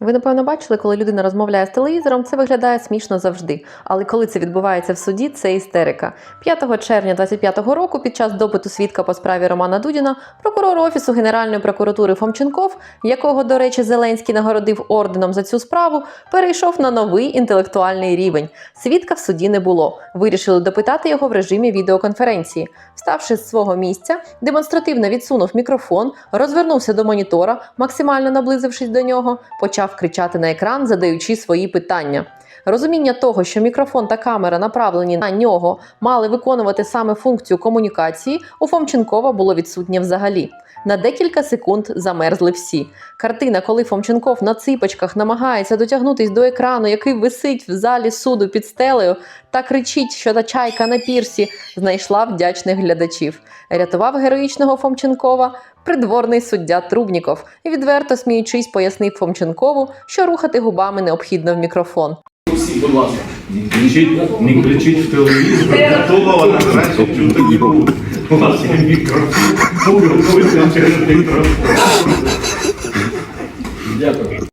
Ви напевно бачили, коли людина розмовляє з телевізором, це виглядає смішно завжди. Але коли це відбувається в суді, це істерика. 5 червня 25-го року, під час допиту свідка по справі Романа Дудіна, прокурор офісу Генеральної прокуратури Фомченков, якого, до речі, Зеленський нагородив орденом за цю справу, перейшов на новий інтелектуальний рівень. Свідка в суді не було. Вирішили допитати його в режимі відеоконференції. Вставши з свого місця, демонстративно відсунув мікрофон, розвернувся до монітора, максимально наблизившись до нього, почав кричати на екран, задаючи свої питання. Розуміння того, що мікрофон та камера направлені на нього, мали виконувати саме функцію комунікації, у Фомченкова було відсутнє взагалі. На декілька секунд замерзли всі. Картина, коли Фомченков на ципочках намагається дотягнутись до екрану, який висить в залі суду під стелею, та кричить, що та чайка на пірсі, знайшла вдячних глядачів. Рятував героїчного Фомченкова придворний суддя Трубніков відверто сміючись, пояснив Фомченкову, що рухати губами необхідно в мікрофон. Усі, будь ласка. Не кричіть, не кричіть в телевізор, готова вона краще чути. У вас є мікрофон, через мікрофон.